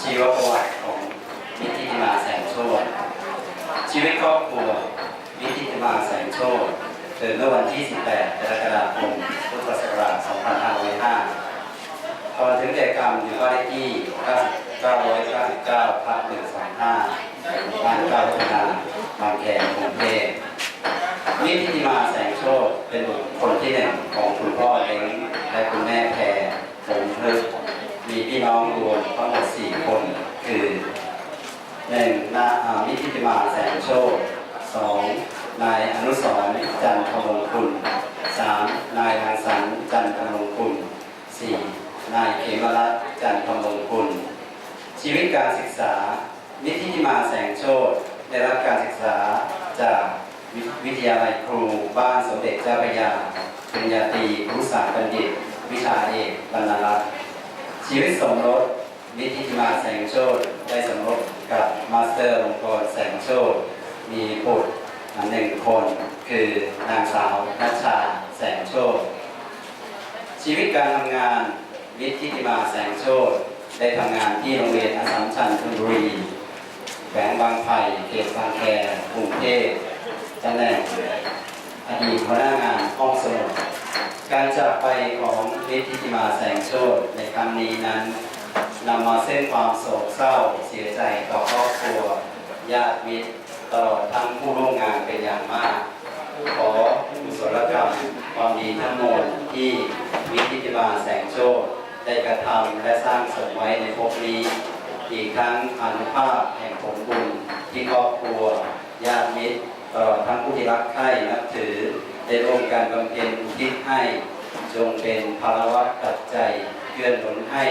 ชีวประวัติของนิติมาแสงโชตชีวิตครอบครัวนิติมาแสงโชตเกิดเมื่อวันที่ 18 กรกฎาคม พุทธศักราช 2505ก่อถึงแก่กรรมอยู่บ้านเลขที่ 999ทับ125บ้านเก้าพัฒนาบางแคกรุงเทพนิติมาแสงโชตเป็นบุคคลที่หนึ่งของคุณพ่อ พี่น้องรวมทั้งหมดสี่คน คือหนึ่งนาอ่านิติมาแสงโชตสองนายอนุสรณ์จันทมงคุณสามนายรังสรรค์จันทมงคุณสี่นายเขมรัตน์จันทมงคุณ ชีวิตการศึกษา นิติมาแสงโชตได้รับการศึกษาจากวิวิทยาลัยครูบ้านสมเด็จเจ้าพระยาปริญญาตรีครุศาสตร์บัณฑิต วิชาเอกบรรณรัตน์ ชีวิตสมรสนิติมาแสงโชตได้สมรสกับมาสเตอร์ลงกรแสงโชตมีบุตรหนึ่งคนคือนางสาวนัชชาแสงโชตชีวิตการทำงานวิทย์ทิติมาแสงโชตได้ทำงานที่โรงเรียนอสสัมชัญธนบุรีแขวงบางไผ่เขตบางแคกรุงเทพตำแหน่งอดีตหัวหน้างานห้องสมุด การจากไปของวิทย์ทิติมาแสงโชตในครั้งนี้นั้นนำมาเส้นความโศกเศร้าเสียใจต่อครอบครัวญาติมิตรตลอดทั้งผู้ร่วมงานเป็นอย่างมาก ขอกุศลกรรมความดีทั้งหมดที่วิทิติมาแสงโชคได้กระทำและสร้างสมไว้ในภพนี้ อีกทั้งอนุภาพแห่งผลบุญที่ครอบครัวญาติมิตรตลอด ทั้งผู้ที่รักใคร่นับถือได้ร่วมกันบำเพ็ญอุทิศให้ จงเป็นภาระตัดใจเกื้อนหนุนให้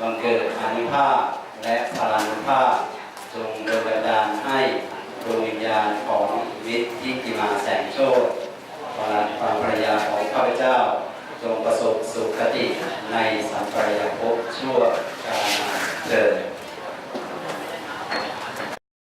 บังเกิดอานุภาพและพลานุภาพจงโดนบันดาลให้ดวงวิญญาณของวิทย์ที่กิมาแสงโชตภรรความภรรยาของข้าพเจ้า จงประสบสุขคติในสัมปรายภพชั่ว